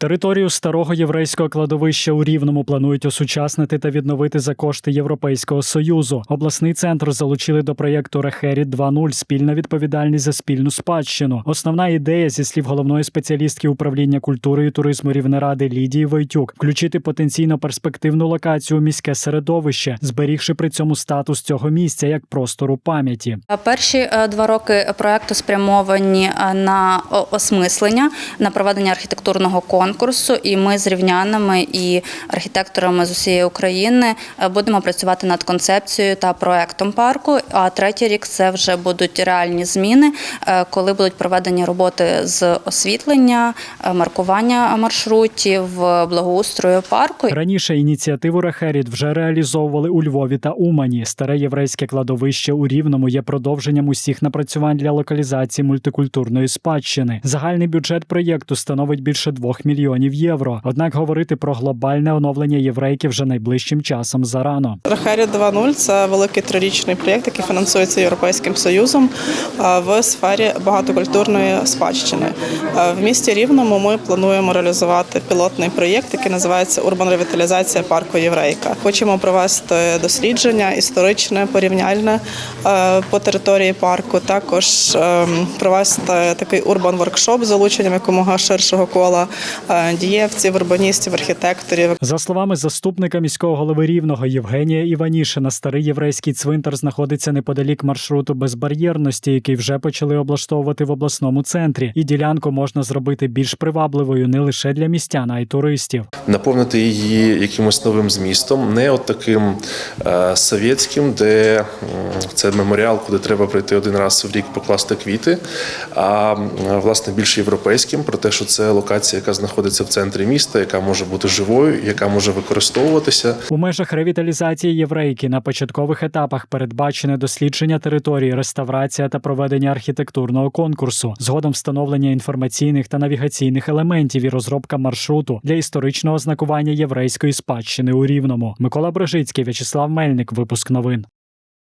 Територію старого єврейського кладовища у Рівному планують осучаснити та відновити за кошти Європейського союзу. Обласний центр залучили до проєкту Рехеріт 2.0 спільна відповідальність за спільну спадщину. Основна ідея зі слів головної спеціалістки управління культури і туризму Рівнеради Лідії Войтюк включити потенційно перспективну локацію у міське середовище, зберігши при цьому статус цього місця як простору пам'яті. Перші е, два роки проекту спрямовані е, на осмислення, на проведення архітектурного конкурсу. І ми з рівнянами і архітекторами з усієї України е, будемо працювати над концепцією та проектом парку. А третій рік це вже будуть реальні зміни, е, коли будуть проведені роботи з освітлення, е, маркування маршрутів, благоустрою парку. Раніше ініціативу Рехеріт вже реалізовували у Львові та Умані. Старе єврейське кладовище у Рівному є продовженням усіх напрацювань для локалізації мультикультурної спадщини. Загальний бюджет проєкту становить більше 2 мільйонів євро. Однак говорити про глобальне оновлення єврейки вже найближчим часом зарано. Рахері 2.0 – це великий трирічний проєкт, який фінансується Європейським Союзом в сфері багатокультурної спадщини. В місті Рівному ми плануємо реалізувати пілотний проєкт, який називається Урбан ревіталізація парку Єврейка. Хочемо провести дослідження історичне, порівняльне по території парку. Також е, провести такий урбан воркшоп з залученням якомога ширшого кола дієвців, урбаністів, архітекторів, За словами заступника міського голови рівного Євгенія Іванішина, старий єврейський цвинтар знаходиться неподалік маршруту безбар'єрності, який вже почали облаштовувати в обласному центрі, і ділянку можна зробити більш привабливою не лише для містян, а й туристів. наповнити її якимось новим змістом, не от таким е, совєтським, де це меморіал, куди треба прийти один раз в рік покласти квіти, а власне більш європейським, про те, що це локація, яка знаходиться в центрі міста, яка може бути живою, яка може використовуватися. У межах ревіталізації єврейки на початкових етапах передбачене дослідження території, реставрація та проведення архітектурного конкурсу, згодом встановлення інформаційних та навігаційних елементів і розробка маршруту для історичного знакування єврейської спадщини у Рівному. Микола Брижицький, В'ячеслав Мельник. Випуск новин.